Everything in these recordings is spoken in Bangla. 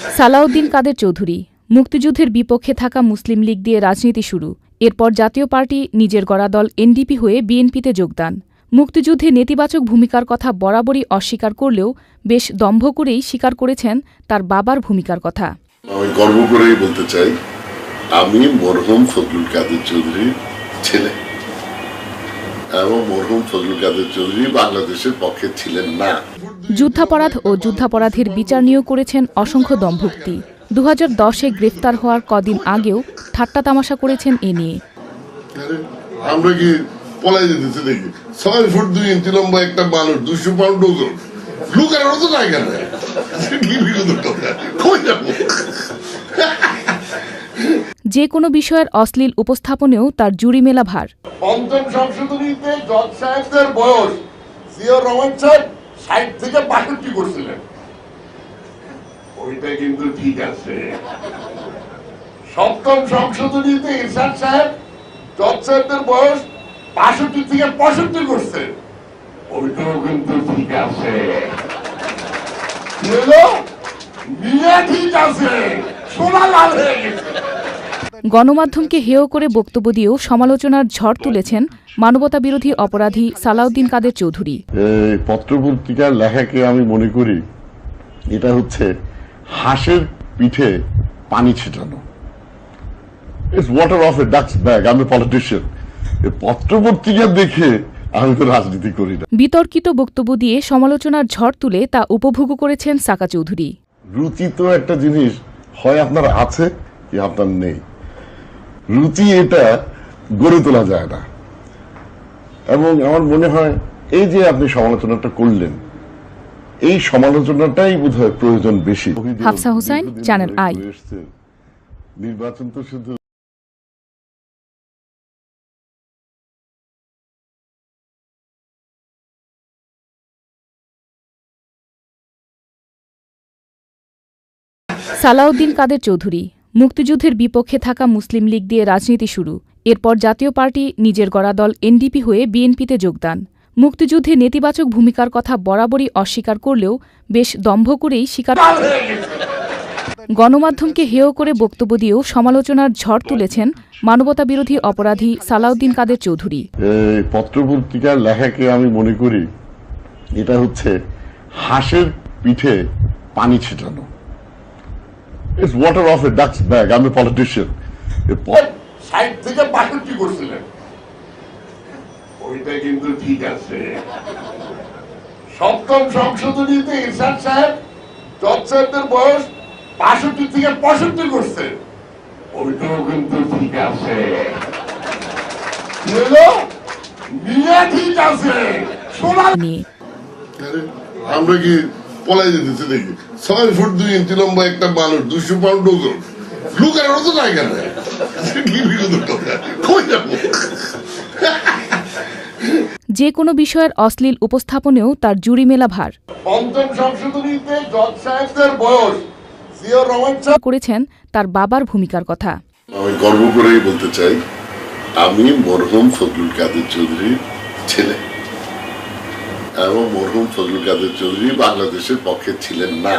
সালাউদ্দিন কাদের চৌধুরী। মুক্তিযুদ্ধের বিপক্ষে থাকা মুসলিম লীগ দিয়ে রাজনীতি শুরু। এরপর জাতীয় পার্টি নিজের গড়া দল এনডিপি হয়ে বিএনপিতে যোগদান। মুক্তিযুদ্ধে নেতিবাচক ভূমিকার কথা বরাবরই অস্বীকার করলেও বেশ দম্ভ করেই স্বীকার করেছেন তার বাবার ভূমিকার কথা। আমি গর্ব করেই বলতে চাই, আমি মরহুম ফজলুল কাদের চৌধুরীর ছেলে। এবং মরহুম ফজলুল কাদের চৌধুরী বাংলাদেশের পক্ষে ছিলেন না। যুদ্ধাপরাধ ও যুদ্ধাপরাধের বিচার নিয়েও করেছেন অসংখ্য দম্ভুক্তি। দু হাজার দশে গ্রেফতার হওয়ার কদিন আগেও ঠাট্টা তামাশা করেছেন এ নিয়ে। আমরা কি পলাই যেতেছি দেখি? ছয় ফুট দুই ইঞ্চি লম্বা একটা মানুষ দুশো পাউন্ড ওজন। লুকানোর তো জায়গা নেই কি বিরোধের কথা কই যাব যে কোনো বিষয়ের অশ্লীল উপস্থাপনেও তার জুরি মেলা ভার। পঞ্চম সংশোধনীতে জজ সাহেবদের বয়স রহমান সাহেব ষাট থেকে বাষট্টি করছিলেন। ওইটা কিন্তু ঠিক আছে। সপ্তম সংশোধনীতে ইরশাদ সাহেব জজ সাহেবদের বয়স বাষট্টি থেকে পঁয়ষট্টি করছে। ওইটাও কিন্তু ঠিক আছে। ঠিক আছে। সোনা লাল হয়ে গেছে। গণমাধ্যমকে হেয় করে বক্তব্য দিয়েও সমালোচনার ঝড় তুলেছেন মানবতাবিরোধী অপরাধী সালাউদ্দিন কাদের চৌধুরী। পত্রপত্রিকার লেখাকে আমি মনে করি এটা হচ্ছে হাঁসের পিঠে পানি ছিটানো। It's water off a duck's back আমি পলিটিশিয়ান পত্রপত্রিকা দেখে আমি তো রাজনীতি করি না। বিতর্কিত বক্তব্য দিয়ে সমালোচনার ঝড় তুলে তা উপভোগ করেছেন সাকা চৌধুরী। রুচি তো একটা জিনিস হয় আপনার আছে কি আপনার নেই? রুচি এটা গড়ে তোলা যায় না। এবং আমার মনে হয় এই যে আপনি সমালোচনাটা করলেন এই সমালোচনাটাই বোধ হয় প্রয়োজন বেশি। Hafsa Hussain, channel I. নির্বাচন তো শুধু সালাউদ্দিন কাদের চৌধুরী? মুক্তিযুদ্ধের বিপক্ষে থাকা মুসলিম লীগ দিয়ে রাজনীতি শুরু। এরপর জাতীয় পার্টি নিজের গড়া দল এনডিপি হয়ে বিএনপিতে যোগদান মুক্তিযুদ্ধে নেতিবাচক ভূমিকার কথা বরাবরই অস্বীকার করলেও বেশ দম্ভ করেই স্বীকার গণমাধ্যমকে হেয় করে বক্তব্য দিয়েও সমালোচনার ঝড় তুলেছেন মানবতাবিরোধী অপরাধী সালাউদ্দিন কাদের চৌধুরী। পত্রপত্রিকার লেখাকে আমি মনে করি এটা হচ্ছে হাঁসের পিঠে পানি ছিটানো। It's water off a duck's back আমি পলিটিশিয়ান ষাট থেকে বাষট্টি করছিলেন? ওইটা কিন্তু ঠিক আছে। সপ্তম সংশোধনীতে ইরশাদ সাহেব জজ বয়স বাষট্টি থেকে পঁয়ষট্টি করছে। ওইটাও কিন্তু ঠিক আছে। ঠিক আছে। সোনা আমরা কি পলাই যেতেছি দেখি ছয় ফুট দুই ইঞ্চি লম্বা একটা মানুষ দুশো পাউন্ড ওজন। লুকানোর তো জায়গা নেই যে কোনো বিষয়ের অশ্লীল উপস্থাপনেও তার জুড়ি মেলা ভার। পঞ্চম সংশোধনীতে জজ সাহেবদের বয়স। জিয়র রহমান সাহেব করেছেন তার বাবার ভূমিকার কথা। আমি গর্ব করেই বলতে চাই আমি মরহুম ফজলুল কাদের চৌধুরীর ছেলে। এবং মরহুম ফজলুল কাদের চৌধুরী বাংলাদেশের পক্ষে ছিলেন না।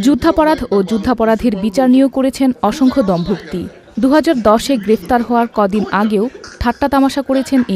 যুদ্ধাপরাধ ও যুদ্ধাপরাধীর বিচার নিয়েও করেছেন অসংখ্য দম্ভুক্তি। দু হাজার দশে গ্রেফতার হওয়ার কদিন আগেও ঠাট্টা তামাশা করেছেন